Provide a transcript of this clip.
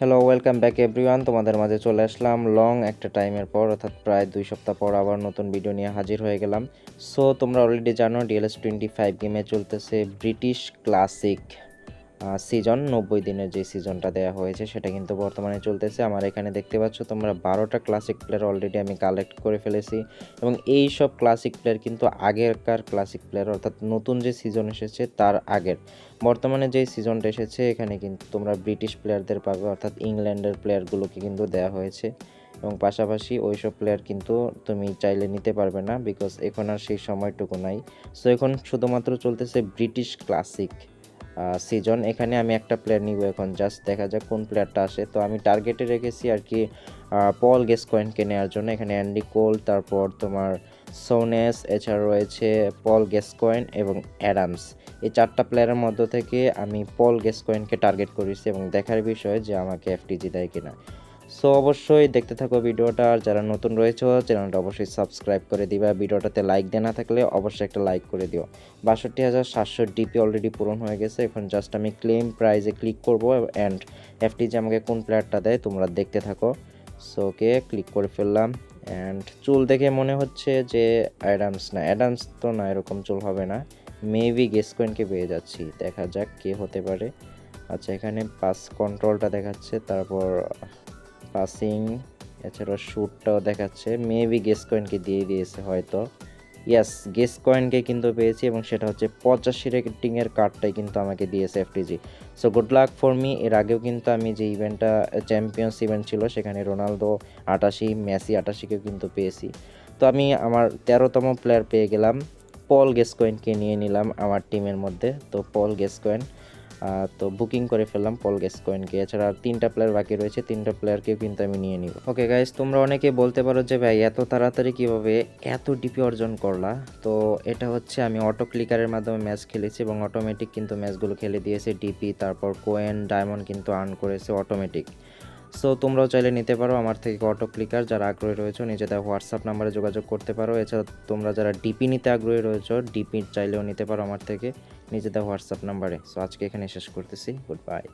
Hello welcome back everyone তোমাদের মাঝে চলে আসলাম লং একটা টাইমের পর, অর্থাৎ প্রায় দুই সপ্তাহ পর আবার নতুন ভিডিও নিয়ে হাজির হয়ে গেলাম। সো তোমরা অলরেডি জানো ডিএলএস টোয়েন্টি ফাইভ গেমে চলতেছে ব্রিটিশ ক্লাসিক সিজন নব্বই দিনের যে সিজনটা দেওয়া হয়েছে, সেটা কিন্তু বর্তমানে চলতেছে। আমার এখানে দেখতে পাচ্ছ তোমরা বারোটা ক্লাসিক প্লেয়ার অলরেডি আমি কালেক্ট করে ফেলেছি এবং এই সব ক্লাসিক প্লেয়ার কিন্তু আগেরকার ক্লাসিক প্লেয়ার অর্থাৎ নতুন যে সিজন এসেছে, তার আগের। বর্তমানে যে সিজনটা এসেছে, এখানে কিন্তু তোমরা ব্রিটিশ প্লেয়ারদের পাবে, অর্থাৎ ইংল্যান্ডের প্লেয়ারগুলোকে কিন্তু দেওয়া হয়েছে। এবং পাশাপাশি ওইসব প্লেয়ার কিন্তু তুমি চাইলে নিতে পারবে না বিকজ এখন আর সেই সময়টুকু নাই। সো এখন শুধুমাত্র চলতেছে ব্রিটিশ ক্লাসিক সিজন এখানে আমি একটা প্লেয়ার নিব এখন জাস্ট দেখা যাক কোন প্লেয়ারটা আসে। তো আমি টার্গেটে রেখেছি আর কি পল গেস কয়েনকে নেওয়ার জন্য। এখানে অ্যান্ডি কোল তারপর তোমার সোনেস এছাড়া রয়েছে পল গেস কয়েন এবং অ্যাডামস এই চারটা প্লেয়ারের মধ্য থেকে আমি পল গেস কয়েনকে টার্গেট করেছি এবং দেখার বিষয় যে আমাকে এফটিজি দেয় কিনা। সো অবশ্যই দেখতে থাকো ভিডিওটা, আর যারা নতুন রয়েছে, চ্যানেলটা অবশ্যই সাবস্ক্রাইব করে দিবা। ভিডিওটাতে লাইক দেওয়া থাকলে অবশ্যই একটা লাইক করে দিও। বাষট্টি হাজার সাতশো ডিপি অলরেডি পূরণ হয়ে গেছে। এখন জাস্ট আমি ক্লেম প্রাইজে ক্লিক করব অ্যান্ড এফটিজি আমাকে কোন প্লেয়ারটা দেয় তোমরা দেখতে থাকো। সো ওকে ক্লিক করে ফেললাম অ্যান্ড চুল দেখে মনে হচ্ছে যে অ্যাডামস না। অ্যাডামস তো না, এরকম চুল হবে না। মেবি গেসকোয়েনকে পেয়ে যাচ্ছি। দেখা যাক কে হতে পারে। আচ্ছা এখানে পাস কন্ট্রোলটা দেখাচ্ছে, তারপর পাসিং এছাড়া শ্যুটটাও দেখাচ্ছে। মেবি গেস কয়েনকে দিয়ে দিয়েছে হয়তো। ইয়াস গেস কয়েনকে কিন্তু পেয়েছি এবং সেটা হচ্ছে পঁচাশি রেটিংয়ের কার্ডটাই কিন্তু আমাকে দিয়েছে FTG so good luck for me এর আগেও কিন্তু আমি যে ইভেন্টটা চ্যাম্পিয়ন্স ইভেন্ট ছিল, সেখানে রোনালদো আটাশি মেসি আটাশিকেও কিন্তু পেয়েছি। তো আমি আমার তেরোতম প্লেয়ার পেয়ে গেলাম। পল গেসকয়েনকে নিয়ে নিলাম আমার টিমের মধ্যে। তো পল গেসকয়েন তো বুকিং করে ফেললাম পল গ্যাস গেসকয়েনকে এছাড়া আর তিনটা প্লেয়ার বাকি রয়েছে, তিনটা প্লেয়ারকেও কিন্তু আমি নিয়ে নিব। ওকে গাইজ তোমরা অনেকে বলতে পারো যে, ভাই, এত তাড়াতাড়ি কীভাবে এত ডিপি অর্জন করলা? তো এটা হচ্ছে আমি অটো ক্লিকারের মাধ্যমে ম্যাচ খেলেছি এবং অটোমেটিক কিন্তু ম্যাচগুলো খেলে দিয়েছে ডিপি তারপর কোয়েন ডায়মন্ড কিন্তু আর্ন করেছে অটোমেটিক সো তোমরাও চাইলে নিতে পারো আমার থেকে অটো ক্লিকার যারা আগ্রহী রয়েছে, নিজেদের হোয়াটসঅ্যাপ নাম্বারে যোগাযোগ করতে পারো। এছাড়া তোমরা যারা ডিপি নিতে আগ্রহী রয়েছে ডিপি চাইলেও নিতে পারো আমার থেকে নিজেদের হোয়াটসঅ্যাপ নাম্বারে সো আজকে এখানে শেষ করতেছি। Good bye